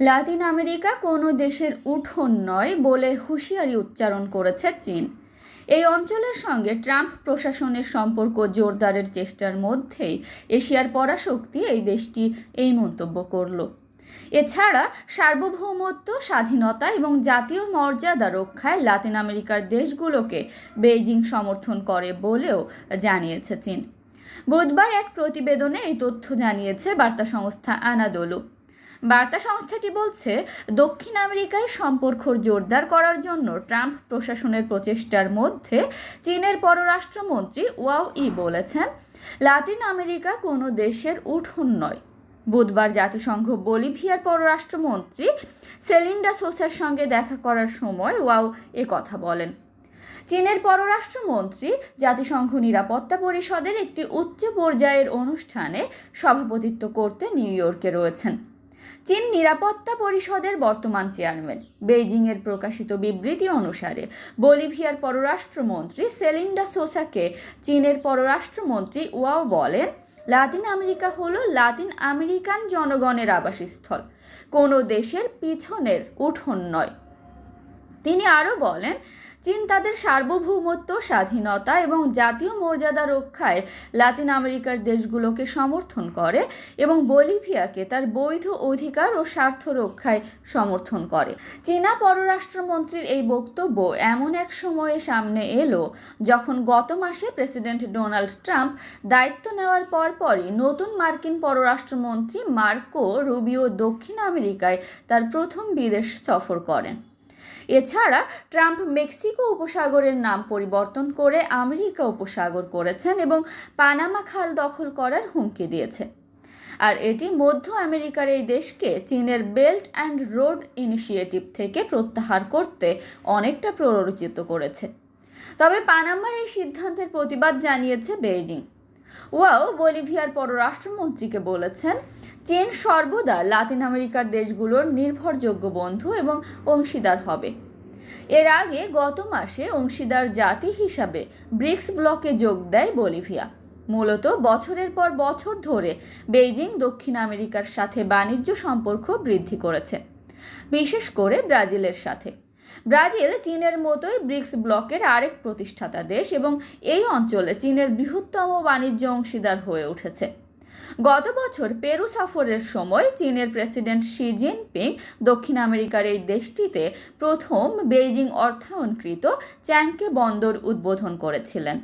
Latin America কোনো দেশের উঠোন নয় বলে হুঁশিয়ারি উচ্চারণ করেছে চীন। এই অঞ্চলের সঙ্গে ট্রাম্প প্রশাসনের সম্পর্ক জোরদারের চেষ্টার মধ্যেই এশিয়ার পরাশক্তি এই দেশটি এই মন্তব্য করল। এছাড়া সার্বভৌমত্ব, স্বাধীনতা এবং জাতীয় মর্যাদা রক্ষায় লাতিন আমেরিকার দেশগুলোকে বেইজিং সমর্থন করে বলেও জানিয়েছে চীন। বুধবার এক প্রতিবেদনে এই তথ্য জানিয়েছে বার্তা সংস্থা আনাদোলু। বার্তা সংস্থাটি বলছে, দক্ষিণ আমেরিকায় সম্পর্ক জোরদার করার জন্য ট্রাম্প প্রশাসনের প্রচেষ্টার মধ্যে চীনের পররাষ্ট্রমন্ত্রী ওয়াও ই বলেছেন, লাতিন আমেরিকা কোনো দেশের উঠোন নয়। বুধবার জাতিসংঘ বলিভিয়ার পররাষ্ট্রমন্ত্রী সেলিন্ডা সোসার সঙ্গে দেখা করার সময় ওয়াও এ কথা বলেন। চীনের পররাষ্ট্রমন্ত্রী জাতিসংঘ নিরাপত্তা পরিষদের একটি উচ্চ পর্যায়ের অনুষ্ঠানে সভাপতিত্ব করতে নিউ ইয়র্কে রয়েছেন। চীন নিরাপত্তা পরিষদের বর্তমান চেয়ারম্যান। বেইজিংয়ের প্রকাশিত বিবৃতি অনুসারে, বলিভিয়ার পররাষ্ট্রমন্ত্রী সেলিন্ডা সোসাকে চীনের পররাষ্ট্রমন্ত্রী ওয়াও বলেন, লাতিন আমেরিকা হল লাতিন আমেরিকান জনগণের আবাসস্থল। কোনো দেশের পিছনের উঠোন নয়। তিনি আরও বলেন চীন তাদের সার্বভৌমত্ব, স্বাধীনতা এবং জাতীয় মর্যাদা রক্ষায় লাতিন আমেরিকার দেশগুলোকে সমর্থন করে এবং বলিভিয়াকে তার বৈধ অধিকার ও স্বার্থ রক্ষায় সমর্থন করে। চীনা পররাষ্ট্রমন্ত্রীর এই বক্তব্য এমন এক সময়ে সামনে এলো যখন গত মাসে প্রেসিডেন্ট ডোনাল্ড ট্রাম্প দায়িত্ব নেওয়ার পরপরই নতুন মার্কিন পররাষ্ট্রমন্ত্রী মার্কো রুবিও দক্ষিণ আমেরিকায় তার প্রথম বিদেশ সফর করেন। এছাড়া ট্রাম্প মেক্সিকো উপসাগরের নাম পরিবর্তন করে আমেরিকা উপসাগর করেছেন এবং পানামা খাল দখল করার হুমকি দিয়েছে। আর এটি মধ্য আমেরিকার এই দেশকে চীনের বেল্ট অ্যান্ড রোড ইনিশিয়েটিভ থেকে প্রত্যাহার করতে অনেকটা প্ররোচিত করেছে। তবে পানামার এই সিদ্ধান্তের প্রতিবাদ জানিয়েছে বেইজিং। ওয়াও, বলিভিয়ার পররাষ্ট্রমন্ত্রীকে বলেছেন, চীন সর্বদা লাতিন আমেরিকার দেশগুলোর নির্ভরযোগ্য বন্ধু এবং অংশীদার হবে। এর আগে গত মাসে অংশীদার জাতি হিসাবে ব্রিক্স ব্লকে যোগ দেয় বলিভিয়া। মূলত বছরের পর বছর ধরে বেইজিং দক্ষিণ আমেরিকার সাথে বাণিজ্য সম্পর্ক বৃদ্ধি করেছে, বিশেষ করে ব্রাজিলের সাথে। ব্রাজিল চীনের মতোই ব্রিক্স ব্লকের আরেক প্রতিষ্ঠাতা দেশ এবং এই অঞ্চলে চীনের বৃহত্তম বাণিজ্য অংশীদার হয়ে উঠেছে। গত বছর পেরু সফরের সময় চীনের প্রেসিডেন্ট শি জিনপিং দক্ষিণ আমেরিকার এই দেশটিতে প্রথম বেইজিং অর্থায়নকৃত চ্যাংকে বন্দর উদ্বোধন করেছিলেন।